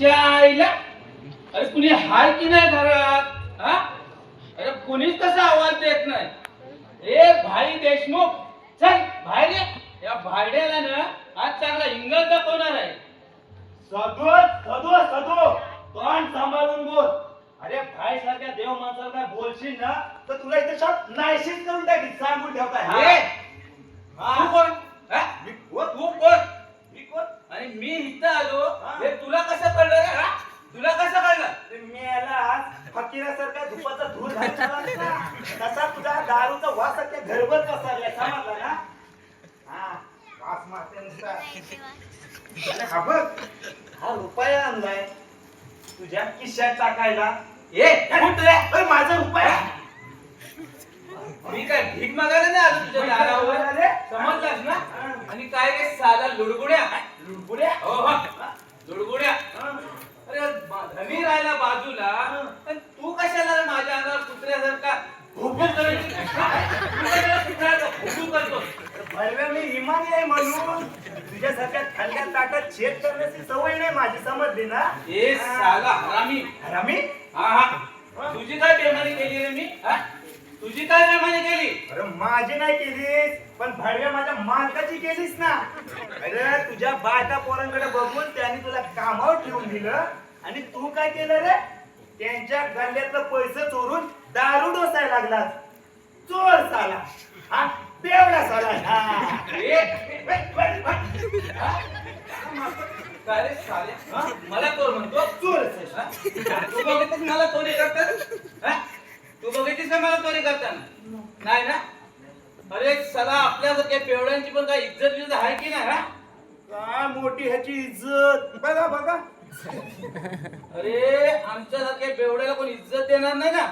शाईला अरे कुणी हाय की नाही घरात? हा? अरे कुणीच कसा आवाज देत नाही. ए भाई देशमुख चल बाहेर ये. या भाड्याला ना आज चांगला इंगल दाखवणार आहे. सदो सदो सदो तोंड सांभाळून बोल. अरे भाई सारख्या देव माणसाला काय बोलशील ना तर तुला इथे शॉप नाहीशीच करून टाकील सांगून ठेवताय हा? हा? तू कोण? हा? तू कोण? आणि मी इथं आलो हा. तुला कसं कळलं रे हा? तुला कसं कळलं ते मेला फकीरासारखा धुपाचा धूर ना, तसा तुझा दारूचा वास अख्ख्या घरभर पसरलाय समजला ना हा वास मारते नुसता. अरे हा बघ हा रुपया आणलाय तुझ्या खिशात टाकायला ए कुठं? अरे माझा रुपया मी काय भीक मागायला नाही आलो तुझ्या दारावर आले? समजलास ना आणि काय रे साला लुडगुड्या लुडबुड्या हो हो लुडगुड्या हा. अरे बा- धनी राहिला बाजूला पण तू कशाला रे माझ्या अंगावर कुत्र्यासारखा भुकू करायची तू कशाला कुत्र्याचा भुकू करतो भरव्या मी इमानी आहे म्हणून तुझ्यासारख्या खाल्ल्या ताटात छेद करण्याची सवय नाही माझी समजली ना ए साला हरामी रमी हा हा तुझी काय बेमानी केली रे मी हा? तुझी काय बेमानी केली अरे माझी नाही केलीस पण भडव्या माझ्या मालकाची केलीस ना अरे तुझ्या बायका पोरांकडे बघून त्यांनी तुला कामावर ठेवून दिलं आणि तू काय केलं रे? त्यांच्या गल्ल्यातलं पैसे चोरून दारू डोसायला लागला. चोर साला. हा? बेवडा साला. हा. हा? काय रे हा? मला चोर म्हणतो? चोर हा? तू बघितलीस मला चोरी करतात हा? तू बघितलीस का मला चोरी करताना? नाही ना? अरे सला आपल्यासारख्या पेवड्यांची पण काय इज्जत बिज्जत आहे की नाही हा? काय मोठी ह्याची इज्जत? बघा बघा. अरे आमच्यासारख्या बेवड्याला कोण इज्जत देणार नाही ना.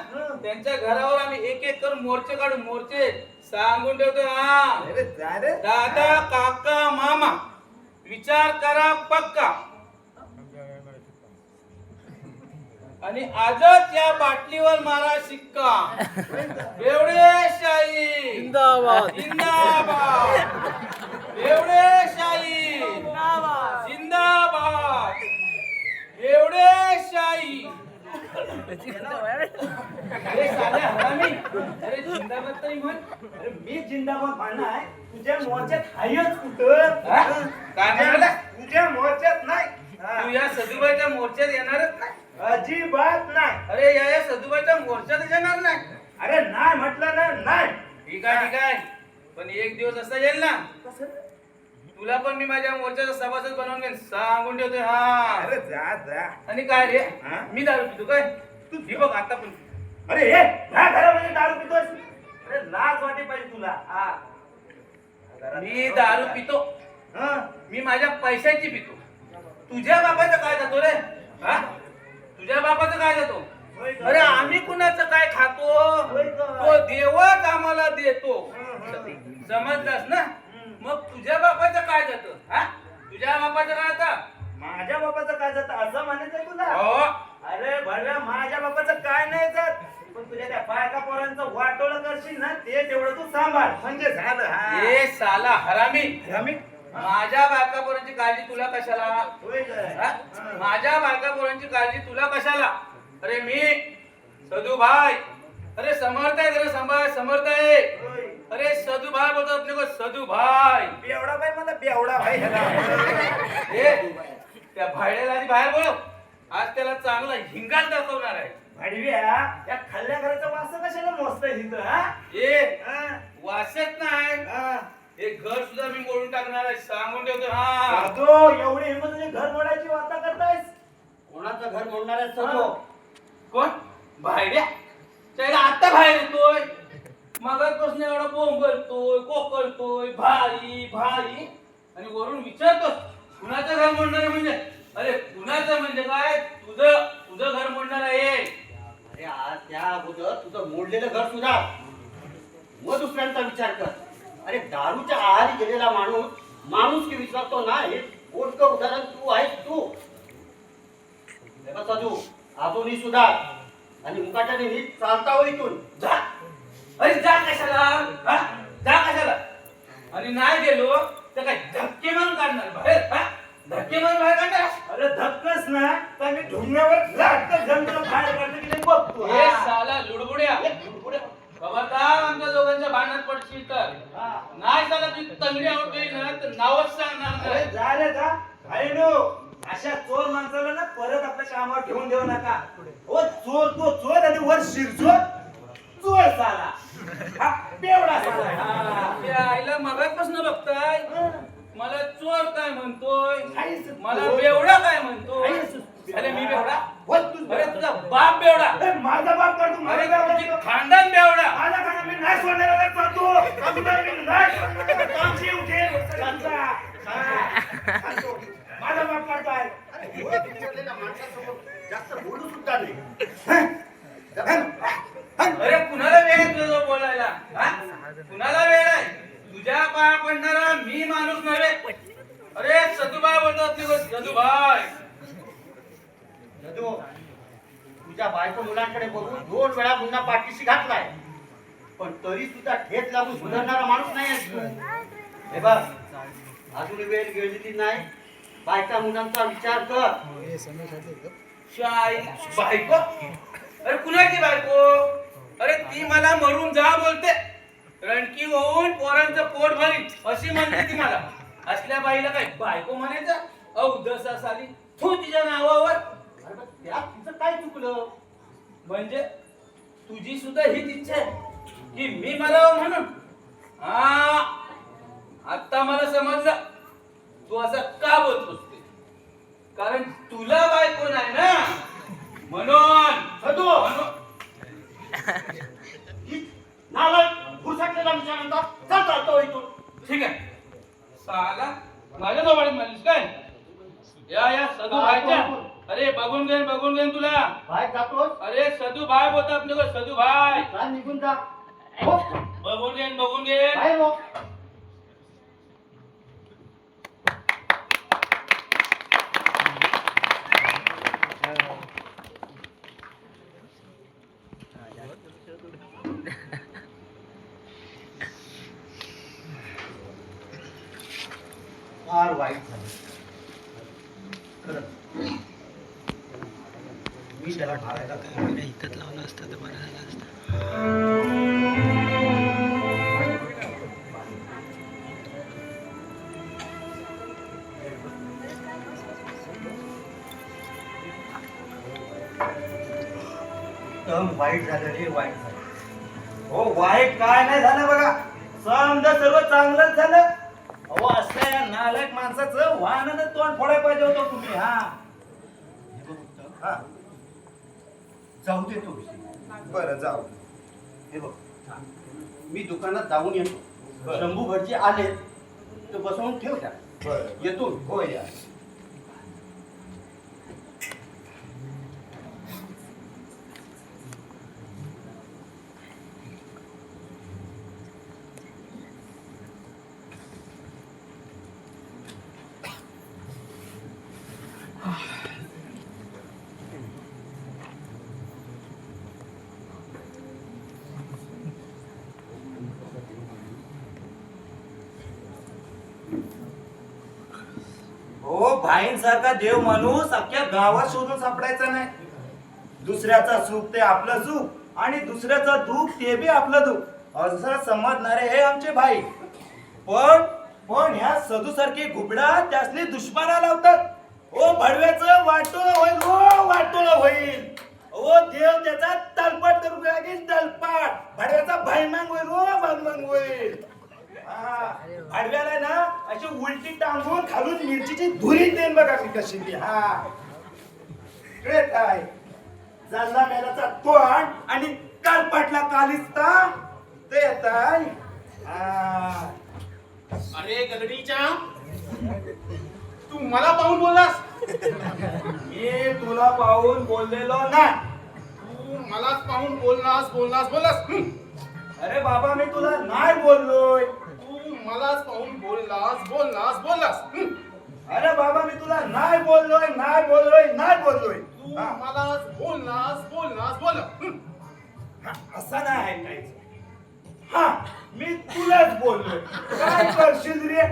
त्यांच्या घरावर आम्ही एक एक करून मोर्चे काढू मोर्चे सांगून ठेवतो हा. अरे जा रे. दादा काका मामा विचार करा पक्का. आणि आजच या बाटलीवर मारा शिक्का. एवढे शाही जिंदाबाद. जिंदाबाद. एवढे शाही जिंदाबाद. एवढे शाही अरे साले हरामी अरे जिंदाबाद तरी म्हण. अरे मी जिंदाबाद म्हणणार तुझ्या मोर्चात हायच कुठं? हा? काय म्हणाला? तुझ्या मोर्चात नाही. हा. तू या सदुबाईच्या मोर्चात येणारच नाही. अजिबात नाही. अरे या या सदुबाईच्या मोर्चात येणार नाही. अरे नाही म्हटलं ना नाही. ठीक आहे ठीक आहे. पण एक दिवस असा येईल ना. तुला पण मी माझ्या मोर्चाचा सभासद बनवून घेईन. सांगून ठेवतोय हा. अरे जा जा. आणि काय रे? हा? मी दारू पितो काय? तू ही बघ आता पण. अरे हे घरामध्ये दारू पितोस अरे लाज वाटे पाहिजे तुला. हा. मी दारू पितो. हा? मी माझ्या पैशाची पितो. तुझ्या बापाचं काय जातो रे? हा? तुझ्या बापाचं काय जातो? का? अरे आम्ही कुणाचं काय खातो? होय का? तो देवच आम्हाला देतो. हं, हं. समजलास ना? मग तुझ्या बापाचं काय जातं हा तुझ्या बापाचं काय जातं माझ्या बापाचं काय जात असं म्हणायचं तुला हो अरे भरव्या माझ्या बापाचं काय नाही जात पण तुझ्या त्या बायका पोरांचं वाटोळ करशील ना ते तेवढं तू सांभाळ म्हणजे झालं हा. ए साला हरामी रमी? माझ्या बायका पोरांची काळजी तुला कशाला होय काय? हा? हा. माझ्या बायका पोरांची काळजी तुला कशाला अरे मी सदू भाई अरे समर्थ आहे अरे समर्थ समर्थ आहे. अरे सदू भाई बोलतो अपने को सदू भाई बेवडा बाई मला बेवडा भाई ह्याला. ए त्या भाड्याला आधी बाहेर बोलव. आज त्याला चांगला हिंगाल दाखवणार आहे. भाडव्या या खाल्ल्या घराचा वास कशाला मोजताय तिथं हा? ए हा? वाचत नाही. हा. हे घर सुद्धा मी मोडून टाकणार आहे सांगून ठेवतो हा साधू, एवढी हिंमत तुझी घर मोडायची वार्ता करतायस? कोणाचं घर मोडणार आहे हा. कोण? भाड्या? त्याला आता बाहेर येतोय. मगापासून एवढा बोंबलतोय कोकळतोय भारी भारी. आणि वरून विचारतो कुणाचं घर मोडणार म्हणजे? अरे कुणाचं म्हणजे काय? तुझं तुझं घर मोडणार आहे. अरे आज त्या अगोदर तुझं मोडलेलं घर सुद्धा मग दुसऱ्यांचा विचार कर. अरे दारूच्या आहारी गेलेला माणूस माणूस की विचारतो ना हे मोठं उदाहरण तू आहेस तू? हे साधू अजूनही सुधार. आणि मुकाट्याने नीट चालता हो इथून जा. अरे जा कशाला? हा? जा कशाला? आणि नाही गेलो तर काय धक्के मारून काढणार बाहेर हा? धक्के मारून बाहेर काढणार? अरे धक्कच ना तर ढुंगणावर लागतं जंगल बाहेर काढलं की नाही बघतो. हे हा. साला लुडबुड्या. खबरदार आमच्या दोघांच्या भांडणात पडशील तर. हा. नाही साला तुझी तंगडी आवडली ना तर नावच सांगणार अरे नाही का अरे नो अशा चोर माणसाला ना परत आपल्या कामावर ठेवून देऊ नका. ओ चोर तो चोर आणि वर शिरचोर. चोर साला. हा, हा. त्या आईला मगापासून बघताय. मला चोर काय म्हणतोय? मला. बेवडा काय म्हणतोय. अरे मी बेवडा? तू अरे तुझा बाप बेवडा. अरे माझा बाप करतो माझा अरे तुझी. खानदान बेवडा. माझा खाना मी नाही सोडणार करतो उठेल. हा. माझा बाप करताय. जास्त बोलू सुद्धा नाही. अरे कुणाला वेळ आहे तुझं बोलायला? हा? कुणाला वेळ आहे? तुझ्या पाया पडणारा मी माणूस नव्हे. अरे सदुभाई बोलतात दिवस. सदुभाई जदू, तुझ्या बायको मुलांकडे बघून दोन वेळा गुन्हा पाठीशी घातलाय. पण तरी सुद्धा ठेच लागून सुधारणारा माणूस नाही हे बघ अजून वेळ गेलेली नाही. बायका मुलांचा विचार कर. शाई बायको? अरे कुणाची बायको? अरे ती मला मरून जा बोलते. रणकी होऊन पोरांचं पोट भरीन अशी म्हणते ती मला. असल्या बाईला काय बायको म्हणायचं? अवदसा साली तू तिच्या नावावर. त्यात तिचं काय चुकलं? म्हणजे तुझी सुद्धा हीच इच्छा आहे की मी मरावं म्हणून? हा आता मला समजलं. तू असं का बोलतोस ते कारण तुला बायको नाही ना. म्हणून! म्हणून- नालायक भुरसटलेला विचारांचा. चल चालतो इथून. ठीक आहे. साला माझ्या जवळ म्हणलीस काय? या या सदू भाईच्या. अरे बघून घेईन बघून घेईन तुला. बाहेर जातोस? अरे सदू भाई बोलतात आपले को, सदू भाई. चाल निघून जा. हो, बघून घेईन बघून बाहेर हो. फार वाईट झालं खरंच वाटतं त्याला इथंच लावलं असतं तर बरं झालं असतं एकदम वाईट झालं रे वाईट झालं. हो वाईट काय नाही झालं बघा. समजा सर्व चांगलंच झालं. अहो असल्या या नालायक माणसाचं वाहनानं तोंड फोडायला पाहिजे होतं तुम्ही हा बघ उत्तम, हा जाऊ दे तो. विषय बरं जाऊ. हे बघ. मी दुकानात जाऊन येतो. शंभू भटजी आले तर बसवून ठेव त्या. बरं. येतो. हो या हो भाईंसारखा देव माणूस अख्ख्या गावात शोधून सापडायचा नाही. दुसऱ्याचा सुख ते आपलं सुख आणि दुसऱ्याचा दुःख ते बी आपलं दुःख. असं समजणारे हे आमचे भाई. पण पण ह्या सदू सारखी घुबडा त्यासनी दुश्मना लावतात. ओ भडव्याच वाटोळ होईल ओ वाटोळ होईल. ओ देव त्याचा तलपाट करू लागेल तलपाट. भडव्याचा भाईमांग होईल ओ भाईमांग होईल. आडव्याला ना अशी उलटी टांगून खालून मिरचीची धुरी देईन बघा मी कशी ती हा. इकडे काय? जालना मेलाचा तोंड आणि कालपाटला कालिस्ता. ते येताय हा. अरे गगडीच्या तू मला पाहून बोललास? मी तुला पाहून बोललेलो ना तू मलाच पाहून बोललास बोललास बोललास. अरे बाबा मी तुला नाही बोललोय. मलाच पाहून बोललास बोललास बोललास हं. अरे बाबा मी तुला नाही बोललोय नाही बोललोय नाही बोललोय तू हा. मलाच बोललास बोललास बोल हं. असं नाही ऐकायचं हा मी तुलाच बोललोय काय करशील रे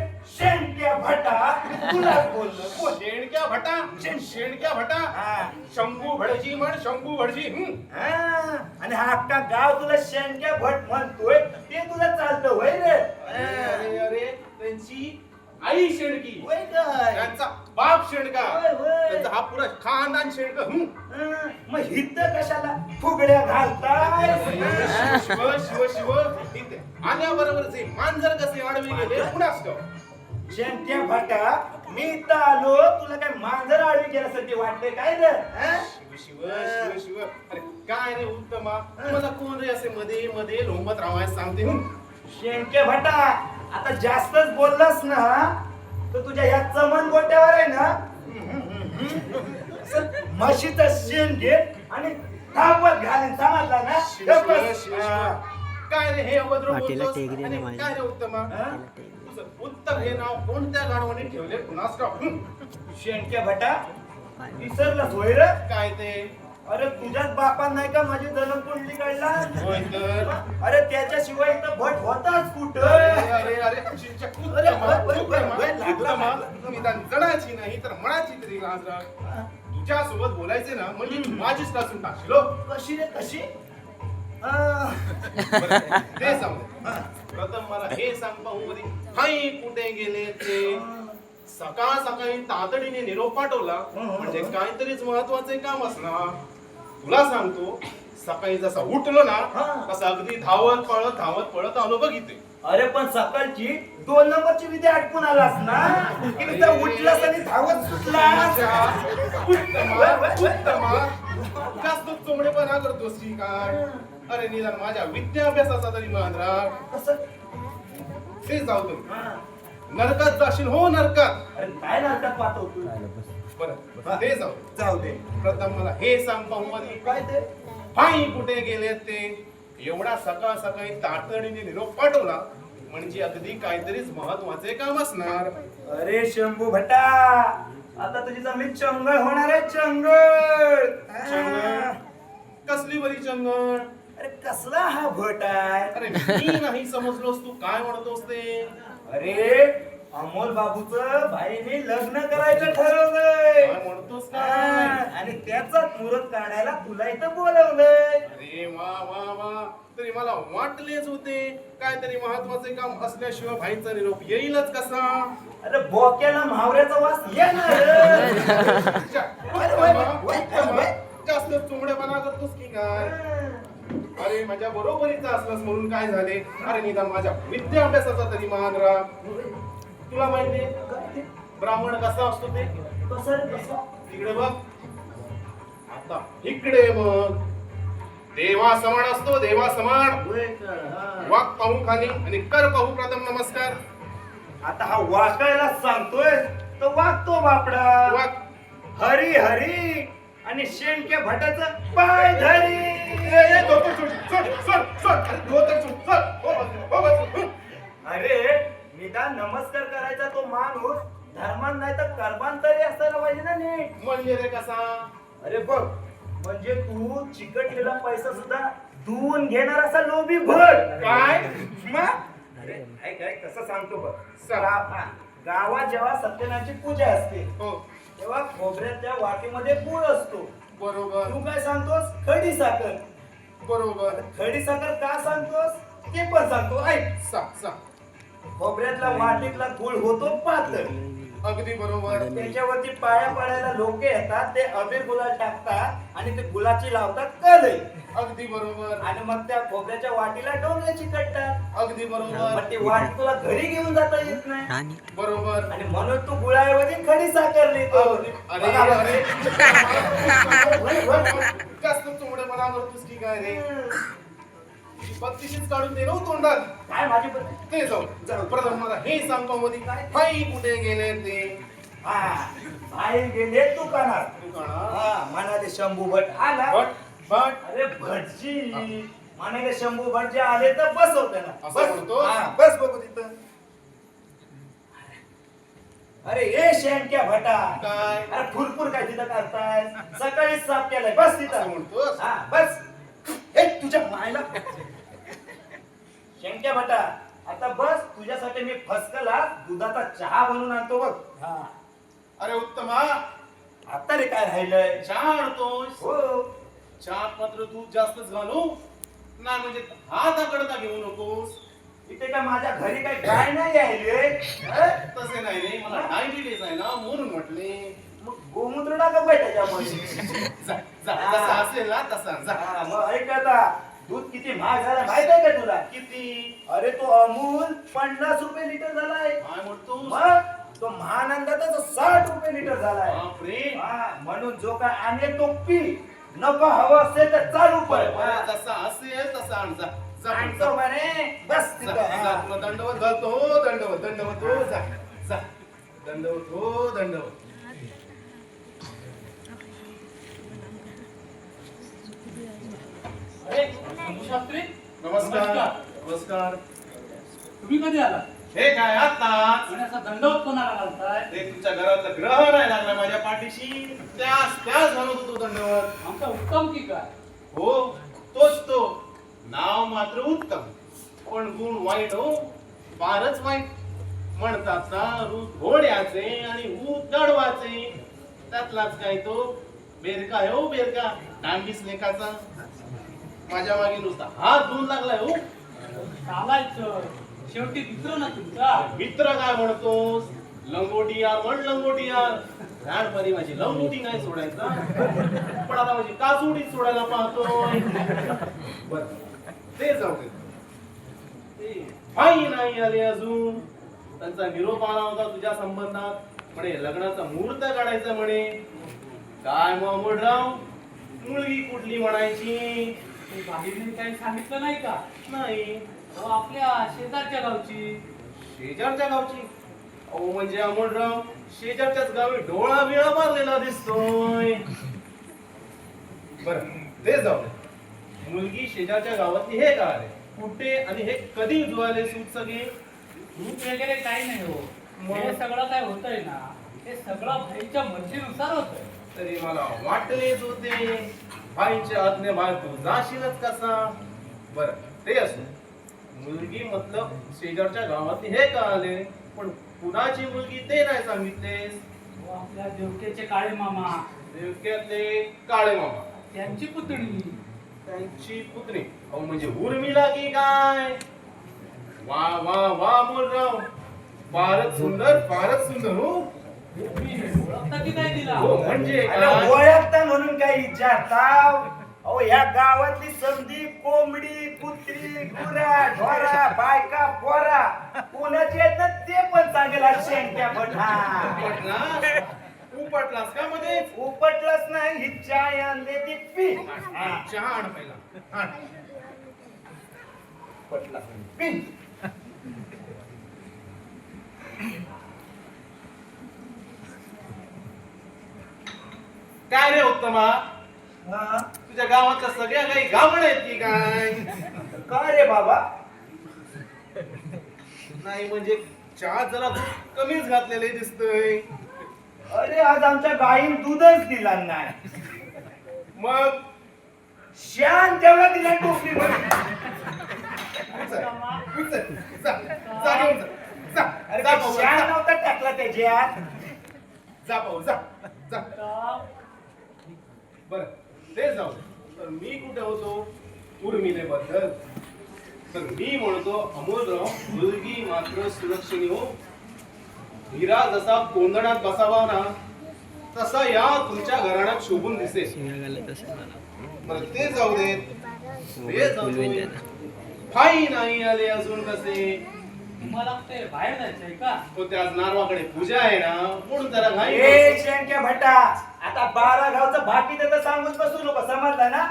शेंट्या भटा. तुलाच बोललो. बोल. शेणक्या भटा. शेणक्या भटा. हा. शंभू भडजी म्हण शंभू भडजी. हं. हा, आणि हा अख्खा गाव तुला शेणक्या भट म्हणतोय. ते तुला चालतं होय रे. अरे अरे अरे. त्यांची आई शेणकी. होय काय? त्यांचा बाप शेणका. होय, होय. त्यांचा हा पुरा खानदान शेणक. हं. हा, मग हित कशाला? फुगड्या घालताय. शिव शिव शिव इथे आल्याबरोबर जे मांजर कसे आडवे गेले? कुणास शेणक्या भटा मी इथं आलो तुला काय मांजर आडवी गेल्यासारखे वाटतंय काय रे हा? शिव शिव शिव शिव अरे काय रे उत्तमा मला कोण रे असे मध्ये मध्ये लोंबत राहायला सांगते हं? शेणके भटा आता जास्तच बोललास ना तर तुझ्या ह्या चमन गोट्यावर आहे ना म्हशीचं शेण घे आणि धावत घालेन समजला ना शिव, शिव, बस. शिव, शिव. हा. काय रे हे अभद्र पाटीला बोलतोस? आणि. काय रे उत्तमा हा? तुझं उत्तर हे नाव कोणत्या गाडवाने ठेवले कुणास ठाऊक. हं? शेणके भटा विसरलास होय रे काय ते अरे तुझ्याच बापान नाही का माझी जन्म कुंडली काढला होय तर अरे त्याच्याशिवाय इथं भट होताच कुठं अरे अरे उत्तमा, उत्तमा, उत्तमा. निदान जणाची नाही तर मनाची तरी लाज राख. तुझ्या सोबत बोलायचे ना म्हणजे माझीच टासून टाकशील हो. कशी रे कशी ते सांग प्रथम मला हे सांग पाहू बरी कुठे गेले ते सकाळ सकाळी तातडीने निरोप पाठवला म्हणजे काहीतरीच महत्त्वाचे काम असणार तुला सांगतो सकाळी जसा उठलो ना तसा अगदी धावत पळत धावत पळत आलो बघितले अरे पण सकाळची दोन नंबरची विधी आटकून आलास ना की नुसतं उठलास आणि धावत सुटलास. उत्तमा उत्तमा. जास्त चोमडेपणा करतोस की काय? अरे निदान माझ्या विद्याभ्यासाचा तरी मान राख. कसं? ते जाऊ दे. हा. नरकात जाशील हो नरकात. अरे काय नाटकात पाहतो तू? बरं ते जाऊ जाऊ दे. प्रथम मला हे सांग पाहू मध्ये काय ते? पायी कुठे गेले ते? एवढा सकाळ सकाळी तातडीने निरोप पाठवला म्हणजे अगदी काहीतरीच महत्त्वाचे काम असणार. अरे शंभू भटा आता तुझी जमीन चंगळ होणार आहे चंगळ. चंगळ? कसली बरी चंगळ? अरे कसला हा भट आहे? अरे मी नाही समजलोस तू काय म्हणतोस ते? अरे अमोल बाबूच बाईने लग्न करायचं ठरवलंय. काय म्हणतोस हा, काय आणि त्याचाच मुहूर्त काढायला तुला इथं बोलवलंय. अरे वा वा वा. तरी मला वाटलेच होते काहीतरी महत्त्वाचे काम असल्याशिवाय भाईचा निरोप येईलच कसा? अरे बोक्याला म्हावऱ्याचा वास येणार. जास्त चुमडेपणा करतोस की काय? अरे माझ्या बरोबरीचा असलास म्हणून काय झाले? अरे निदान माझ्या विद्याभ्यासाचा तरी मान राख तुला माहितीये ब्राह्मण कसा असतो ते? तिकडे बघ. आता इकडे मग देवा समान असतो देवा समान. वाक पाहू खाली आणि कर पाहू प्रथम नमस्कार. आता हा वाकायला सांगतोय तर वागतो बापडा. वाक. हरी हरी. आणि शेणक्या भटाचं पाय धरी. अरे, निदान नमस्कार करायचा तो माणूस. धर्मान नाही तर कर्मान तरी असायला पाहिजे ना नीट. म्हणजे रे कसा? अरे बघ म्हणजे तू चिकटलेला पैसा सुद्धा धुवून घेणार असा लोभी भट. काय? अरे ऐक कसं सांगतो बघ. गावात जेव्हा सत्यनारायणची पूजा असते हो. तेव्हा खोबऱ्याच्या वाटीमध्ये गुळ असतो. बरोबर. तू काय सांगतोस? खडी साखर. बरोबर. खडी साखर का सांगतोस? ते पण सांगतो. ऐक. सा सा. खोबऱ्यातला वाटीतला गुळ होतो पातळ. अगदी बरोबर. त्याच्यावरती पाया पडायला लोक येतात ते अबीर गुलाल टाकतात आणि ते गुलाची लावतात कलई अगदी बरोबर. आणि मग त्या खोबऱ्याच्या वाटीला डोंगराची कटतात अगदी बरोबर. मग ती वाट तुला घरी घेऊन जाता येत नाही. बरोबर. आणि म्हणून तू गुळाऐवजी खडी साखर लिहितो अरे बघा. अरे. जास्त करतोस की काय रे? बत्तीशीच काढून दे हो तोंडात. काय माझी पद्धत ते जाऊ मला हे सांग पाहू मध्ये हाई कुठे गेले ते? हा बाहेर गेले दुकानात. दुकानात? हा म्हणाले शंभू भट आला. बट बट अरे भटजी म्हणाले शंभू भट जे आले तर बस होते ना असं बस. म्हणतो? हा, बस बघू तिथं. अरे ए शेणक्या भटा. काय? अरे फुरफुर काय तिथं करताय? सकाळीच साफ केलंय. बस असं तिथं म्हणतोस हा बस. हे तुझ्या मायला. शेणक्या भटा आता बस तुझ्यासाठी मी फसकला दुधाचा चहा बनवून आणतो बघ. हा. अरे उत्तमा. आता रे काय राहिलंय? चहा आणतोस? हो. चहात मात्र दूध जास्तच घालू? नाही म्हणजे हात आकडता घेऊ नकोस? इथे काय माझ्या घरी काही गाय नाही यायले हं? तसे नाही रे मला डायबिटीज आहे ना म्हणून म्हटले. मग गोमूत्र टाका पाहिजे त्याच्यामध्ये. जा जा जसा असेल ना तसा जा. हा, ऐक आता. दूध किती महाग झाला माहीत आहे का तुला? किती? अरे तो अमूल पन्नास रुपये लिटर झालाय. काय म्हणतो मग? तो महानंदाचा साठ रुपये लिटर झालाय. बापरे. हा, म्हणून जो काय आणेल तो पी. नको हवं असेल तर चालू बरं, पड बरं, जसा असेल तसा आण जा जा जा, आणतो म्हणे. बस जा, तिथं, जा, हा. तुला दंडवत घालतो. हो दंडवत दंडवत. हो जा जा. दंडवत हो दंडवत. शास्त्री नमस्कार. नमस्कार. तुम्ही कधी आला हे काय आणि असा दंडवत कोणाला घालताय? ते तुमच्या घरातलं ग्रह नाही लागला माझ्या पाठीशी. त्यास त्याच म्हणत होतो दंडवत. आमचा उत्तम की काय? हो तोच तो. नाव मात्र उत्तम. पण गुण वाईट हो फारच वाईट. म्हणतात ना रूप घोड्याचे आणि ऊत गडवाचे त्यातलाच काय तो? बेरका हो बेरका. डांबीस लेखाचा माझ्या मागे नुसता हात धुवून लागलाय हो. चालायचं. शेवटी मित्र ना तुमचा. मित्र काय म्हणतोस? लंगोटी यार म्हण लंगोटी यार लहानपणी माझी लंगोटी नाही सोडायचा. पण आता माझी कासोडी सोडायला पाहतोय. बर ते जाऊ दे ते नाही आले अजून. त्यांचा निरोप आला होता तुझ्या संबंधात. म्हणे लग्नाचा मुहूर्त काढायचा म्हणे. काय मोहम्मदराव मुलगी कुठली म्हणायची? ते बाहेरने काही सांगितलं नाही का? नाही. अहो, आपल्या शेजारच्या गावची. शेजारच्या गावची? अहो म्हणजे अमोलराव शेजारच्याच गावी डोळा बिळा मारलेला दिसतोय. बर ते जाऊ दे. मुलगी शेजारच्या गावातली हे का आले? कुठे आणि हे कधी जुळाले सूट सगळे? दूध वगैरे काही नाही हो. मग? हे सगळं काय होतंय ना हे सगळं भाईच्या मर्जीनुसार होतंय. तरी मला वाटलेच होते. भाईच्या आज्ञे बाहेर तू जाशीलच कसा? बर ते असो. मुलगी मतलब शेजारच्या गावातली हे का आले पण कुणाची मुलगी ते नाही सांगितलेस? हो, आपल्या देवकेचे काळे मामा. देवक्यातले काळे मामा. त्यांची पुतणी. त्यांची पुतणी. अहो म्हणजे उर्मिला की काय? वा वा वा मोलराव फारच सुंदर फारच सुंदर हो. तुम्ही ओळखता की काय तिला हो म्हणजे अरे काय? ओळखता म्हणून काही विचारता अहो या गावातली समधी कोंबडी कुत्री गुरा ढोरा बायका पोरा कोणाची आहेत ना ते पण सांगेल शेंट्या भटा उपटलास? का मध्ये उपटलाच नाही ही चाय आणले ती पी हा, चहा आण पहिला. आण उपटला पी काय रे उत्तमा हा, तुझ्या गावातल्या सगळ्या काही गावण आहेत की काय काय रे बाबा नाही म्हणजे चहा जरा दूध कमीच घातलेले दिसतंय अरे आज आमच्या गायीन दूधच दिला नाही मग शान तेवढा दिला टोपली अरे शान. नव्हता टाकला त्याच्यात जा पाहू जा जा बर ते जाऊ दे. तर मी कुठे होतो? उर्मिलेबद्दल. तर मी म्हणतो अमोलराव मुलगी मात्र सुरक्षिणी हो. हिरा जसा कोंदणात बसावा ना तसा या तुमच्या घराण्यात शोभून मला बरं ते जाऊ देत ते जाऊ दे. त्याला फाई नाही आले अजून कसे? तुम्हाला ते बाहेर जायचंय का? हो त्या आज नारवाकडे पूजा आहे ना म्हणून जरा घाई ए शेंक्या भटा आता बारा गावचं भाकी तर सांगूच बसू नको समजलं ना?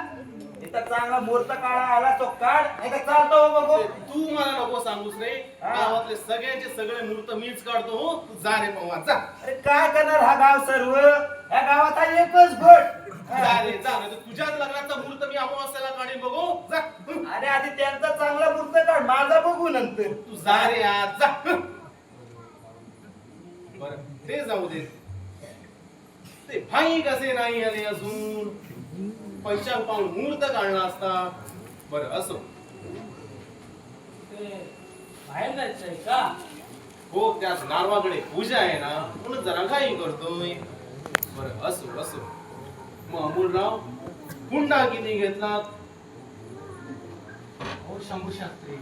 इथं चांगला मुहूर्त काळा आला तो काढ नाही तर चालतो हो बघू. तू मला नको सांगूस रे. हा. गावातले सगळ्यांचे सगळे मुहूर्त मीच काढतो हो. तू जा रे पवा जा. अरे काय करणार हा गाव सर्व? या गावात हा एकच घोट जा रे जा नाही तर तुझ्याच लग्नाचा मुहूर्त मी अमावास्याला काढीन बघू. जा. अरे आधी त्यांचा चांगला मुहूर्त काढ माझा बघू नंतर. तू जा रे आज जा. बर ते जाऊ दे. ते भाई कसे नाही आले अजून? पंचांग पाहून मुहूर्त काढला असता. बर असो. ते बाहेर जायचंय का? हो त्या नारवाकडे पूजा आहे ना म्हणून जरा घाई करतोय. बरं असो असो. मग अमोलराव हुंडा किती घेतलात? अहो शंभू शास्त्री.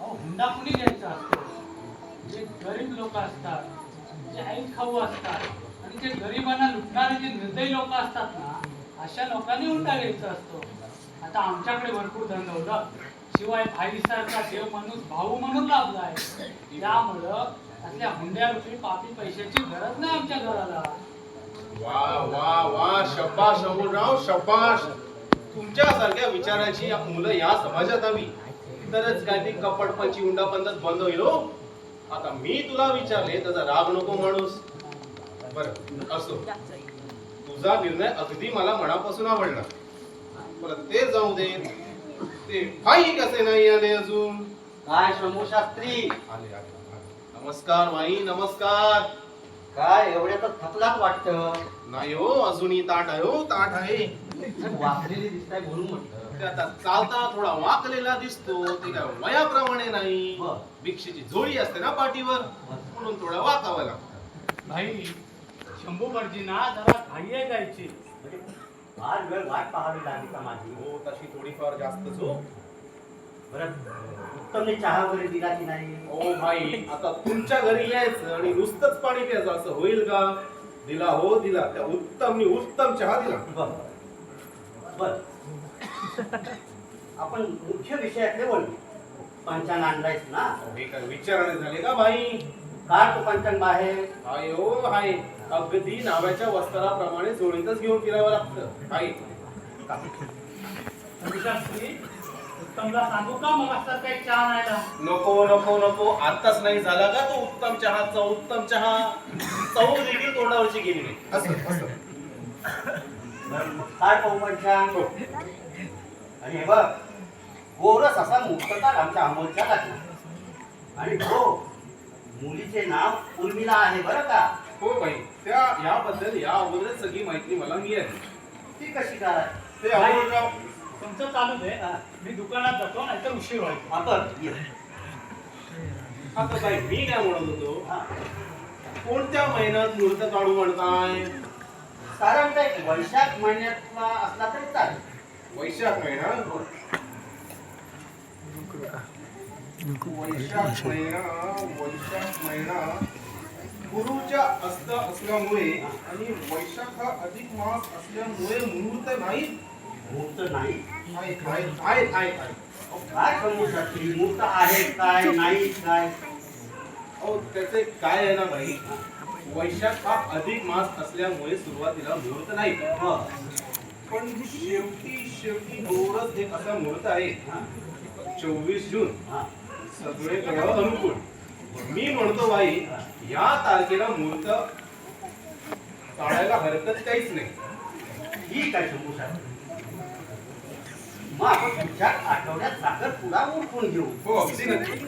अहो हुंडा कुणी घ्यायचा असतो? जे गरीब लोक असतात जे ऐन खाऊ असतात. आणि जे गरिबांना लुटणारे जे निर्दयी लोक असतात ना अशा लोकांनी हुंडा घ्यायचा असतो. आता आमच्याकडे भरपूर धन दौलत शिवाय भाईसारखा देव माणूस भाऊ म्हणून लाभला आहे. त्यामुळं असल्या हुंड्या रुपये पापी पैशाची गरज नाही आमच्या घराला. वा वा वा शब्बाश अमोलराव शब्बाश तुमच्यासारख्या विचाराची या मुलं या समाजात हवी. तरच काय ती कपटपंची हुंडा बंद होईल हो. आता मी तुला विचारले त्याचा राग नको माणूस. बरं असो. तुझा निर्णय अगदी मला मनापासून आवडला. बरं ते जाऊ दे. ते भाई कसे नाही आले अजून? काय शंभू शास्त्री? आले आले आले. नमस्कार माई नमस्कार. काय एवढ्यातच थकलाच वाटतं? नाही हो अजूनही ताट आहे हो ताट आहे. वाकलेली दिसताय म्हणून म्हटलं. ते आता चालताना थोडा वाकलेला दिसतो ते काय वयाप्रमाणे नाही. बरं. भिक्षेची झोळी असते ना पाठीवर म्हणून थोडा वाकावं लागतं. भाई शंभू भटजींना जरा घाई आहे जायची म्हणजे फार वेळ वाट पाहावी लागली का माझी? हो तशी थोडीफार जास्तच हो बरं उत्तमने चहा वगैरे दिला की नाही? ओ भाई आता तुमच्या घरी यायचं आणि नुसतंच पाणी प्यायचं असं होईल का? दिला हो दिला. त्या उत्तमनी उत्तम चहा दिला. बर बर. आपण मुख्य विषयाकडे बोलू. पंचांग आणलायस ना? हे काय विचाराने झाले का भाई? काढ तो पंचांग बाहेर? हाय हो हाय. अगदी नाव्याच्या वस्त्राप्रमाणे जोडीतच घेऊन फिरावं लागतं. शंभू शास्त्री उत्तमला सांगू का मग असं काही चहा आणायला? नको नको नको. आताच नाही झाला का तो उत्तम चहाचा उत्तम चहा. चव देखील तोंडावरची गेली नाही. असं असं. बरं, मग काढ तो पंचांग हो. आणि हे बघ गोरस असा मुक्तकार आमच्या अमोलच्या लागला आणि हो मुलीचे नाव उर्मिला आहे बरं का? हो भाई त्या याबद्दल या अगोदरच सगळी माहिती मला मिळाली. ती कशी काय ते तुमचं चालू दे. मी दुकानात जातो नाहीतर उशीर व्हायचा. आपण ये. आता काय मी काय म्हणत होतो? हा. कोणत्या महिन्यात मुहूर्त काढू म्हणताय साधारणतः एक वैशाख महिन्यातला असला तरी चालेल. वैशाख महिना? वैशाख महिना वैशाख महिना. गुरुच्या अस्त असल्यामुळे आणि वैशाख हा अधिक मास असल्यामुळे मुहूर्त नाही. मुहूर्त नाही. अहो, काय समजू शकते? मुहूर्त आहे काय नाही काय? अहो त्याचे काय आहे ना भाई वैशाख हा अधिक मास असल्यामुळे सुरुवातीला मुहूर्त नाही. हो. पण शेवटी शेवटी दोरच एक असा मुहूर्त आहे. हा. चोवीस जून. हा. सगळे ग्रह अनुकूल. मी म्हणतो बाई या तारखेला मुहूर्त काढायला हरकत काहीच नाही. ठीक आहे शंभू साहेब? मग आपण पुढच्या आठवड्यात साखर पुरा उरकून घेऊ. हो अगदी नक्की.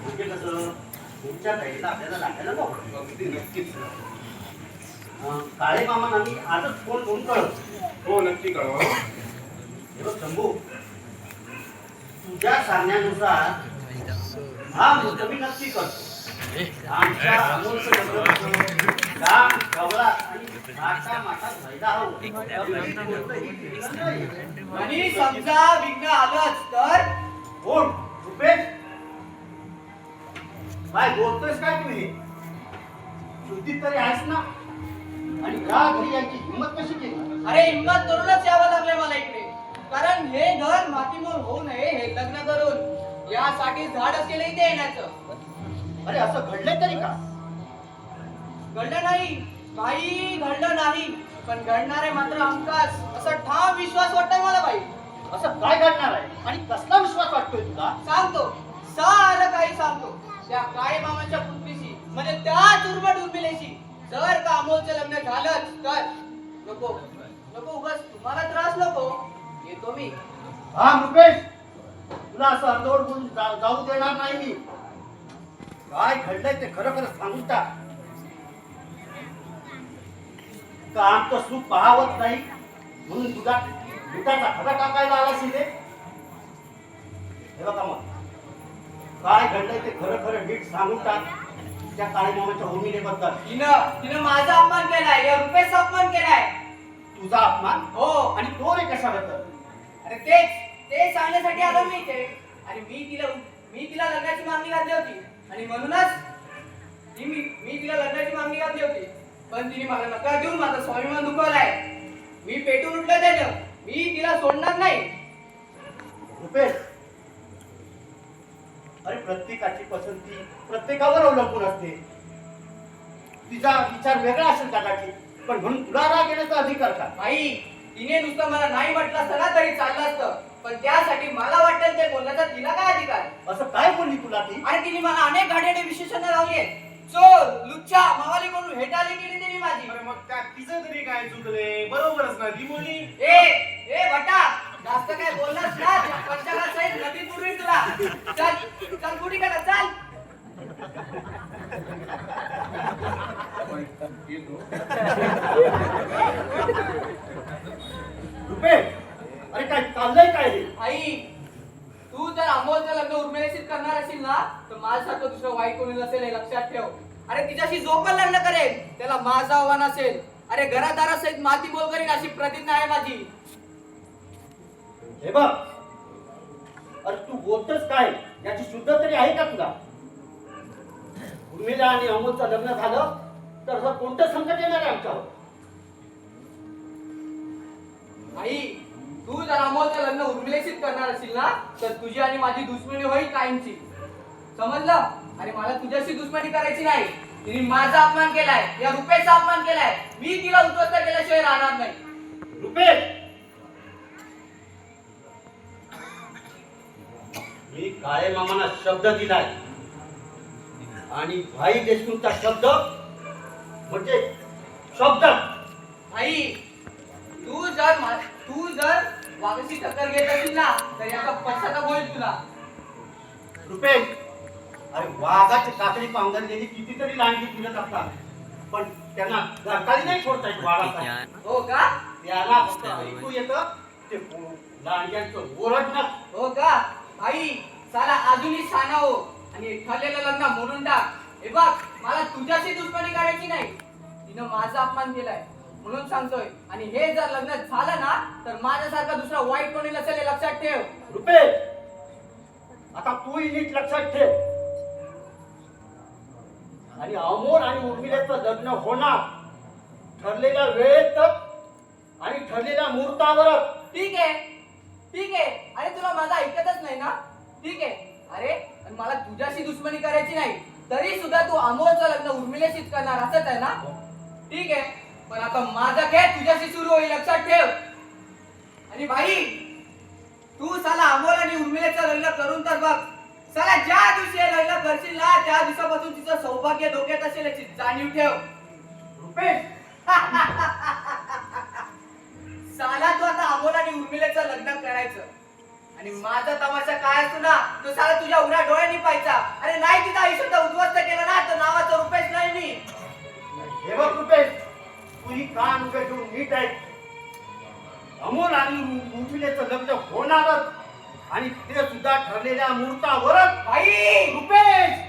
म्हणजे कसं पुढच्या ताईला आपल्याला लागायला नको. अगदी नक्कीच अं, काळे मामा आम्ही आजच फोन करून कळत हो नक्की कळवा. हे बघ शंभू तुझ्या सांगण्यानुसार हा मी नक्की करतो. आमच्या गाम गवळा आणि माता माता फायदा हो. आणि समजा विघ्न आलंच तर कोण? रुपेश? काय बोलतोयस काय तू हे? शुद्धीत तरी आहेस ना? आणि या घरी यांची हिंमत कशी केली? अरे हिंमत करूनच यावं लागलंय मला इकडे. कारण हे घर मातीमोल होऊ नये हे लग्न करून. यासाठी झाडच केलं इथे येण्याचं. अरे असं घडलंय तरी का? घडलं नाही. काही घडलं नाही. पण घडणारे मात्र हमखास. असं ठाम विश्वास वाटतोय मला बाई. असं काय घडणार आहे? आणि कसला विश्वास वाटतोय तुला? सांगतो. सारं काही सांगतो. त्या काळे मामाच्या पुत्रीशी म्हणजे त्या दुर्बट उर्मिलेशी जर का अमोलचं लग्न झालंच तर. नको. नको उगाच. तुम्हाला त्रास नको. येतो मी. हा मुकेश! तुला असं अर्धवट बोलून जा- जाऊ देणार नाही मी. काय घडलंय ते खरं खरं टाक. का आमचं सुख पाहावत नाही. म्हणून तुझा दुधाचा खरा टाकायला आला शिले हे बघा मग. काय घडलंय ते खरं खरं नीट सांगून टाक. त्या काळी मामाच्या होमिलेबद्दल तिनं तिनं माझा अपमान केलाय या रुपयाचा अपमान केलाय. तुझा अपमान? हो. आणि तो रे कशाबद्दल? अरे तेच. ते सांगण्यासाठी आलो मी इथे. आणि मी तिला मी तिला लग्नाची मागणी घातली होती. आणि म्हणूनच मी मी तिला लग्नाची मागणी घातली होती. पण तिने मला नकार देऊन माझा स्वाभिमान दुखवलाय. मी पेटून उठलं त्यानं मी तिला सोडणार नाही. रुपेश. अरे प्रत्येकाची पसंती प्रत्येकावर अवलंबून असते. तिचा विचार वेगळा असेल कदाचित पण म्हणून तुला राग येण्याचा अधिकार का? आई तिने नुसतं मला नाही म्हटलं असतं ना तरी चाललं असतं. पण त्यासाठी मला वाटेल ते बोलण्याचा तिला काय अधिकार? असं काय बोलली तुला ती? आणि तिने मला अनेक घाणेरडे विशेषण लावले चोर लुच्चा मावाली म्हणून हेटाली केली तिने माझी. अरे मग काय तिचं तरी काय चुकले बरोबरच ना ती बोली ए ए बटा जास्त काय बोललास ना? पंचाला सहित नदी पुरवी तुला. चल चल कुठे का चल. रुपेश! अरे काय चाललंय काय रे? आई तू जर अमोलचं लग्न उर्मिलेशीच करणार असेल ना तर माझ्यासारखं दुसरं वाईट कोणी नसेल हे लक्षात ठेव. अरे तिच्याशी जो पण लग्न करेल त्याला माझं आव्हान असेल. अरे घरादारासहित माती बोल करीन अशी प्रतिज्ञा आहे माझी. हे बघ. अरे तू बोलतोस काय? याची शुद्ध तरी आहे का तुला? उर्मिला आणि अमोलचं लग्न झालं तर असं कोणतं संकट येणार आहे आमच्यावर? आई तू जर अमोलचं लग्न उर्मिलेशीच करणार असेल ना तर तुझी आणि माझी दुश्मनी होईल कायमची. समजलं? आणि मला तुझ्याशी दुश्मनी करायची नाही. तिने माझा अपमान केलाय या रुपयाचा अपमान केलाय. मी तिला उद्ध्वस्त केल्याशिवाय राहणार नाही. रुपेश! मी काळे मामांना शब्द दिलाय. आणि भाई देशमुखचा शब्द म्हणजे शब्द. आई तू जर तू जर वाघशी टक्कर घेत असेल ना तर याचा पश्चाताप होईल तुला? रुपेश अरे वाघाची काकडी पांघरलेली कितीतरी लांडगी फिरत असतात. पण त्यांना घरकाली नाही येत वाघाचा. हो का? त्याला फक्त ऐकू येतं ते लांडग्यांचं ओरडणं. हो का? आई साला अजूनही शाना हो. आणि ठरलेलं लग्न मोडून टाक. हे बघ मला तुझ्याशी दुश्मनी करायची नाही. तिनं माझा अपमान केलाय. म्हणून सांगतोय. आणि हे जर लग्न झालं ना तर माझ्यासारखा दुसरा वाईट कोणी नसेल हे लक्षात ठेव. रुपेश! आता तूही नीट लक्षात ठेव. आणि अमोल आणि उर्मिलेचं लग्न होणार. ठरलेल्या वेळेतच आणि ठरलेल्या मुहूर्तावरच. ठीक आहे. ठीक आहे. अरे तुला माझा ऐकतच नाही ना? ठीक आहे. अरे आणि मला तुझ्याशी दुश्मनी करायची नाही. तरी सुद्धा तू अमोलचं लग्न उर्मिलेशीच करणार असंच आहे ना? ठीक आहे. पण आता माझा खेळ तुझ्याशी सुरू होईल लक्षात ठेव. आणि भाई तू साला अमोल आणि उर्मिलेचं लग्न करून तर बघ. साला ज्या दिवशी हे लग्न करशील ना त्या दिवसापासून तिचं सौभाग्य धोक्यात असेल याची जाणीव ठेव. रुपेश. साला तू आता अमोल आणि उर्मिलेचं लग्न करायचं. आणि माझा तमाशा काय असतो ना तो साला तुझ्या उघड्या डोळ्यांनी पाहायचा. अरे नाही तिथं आयुष्यात उद्ध्वस्त केलं ना तर नावाचा रुपेश नाही मी. हे बघ रुपेश. तू ही कान ठेवून नीट आहे अमोल आणि उर्मिलेचं लग्न होणारच. आणि ते सुद्धा ठरलेल्या मुहूर्तावरच. भाई रुपेश!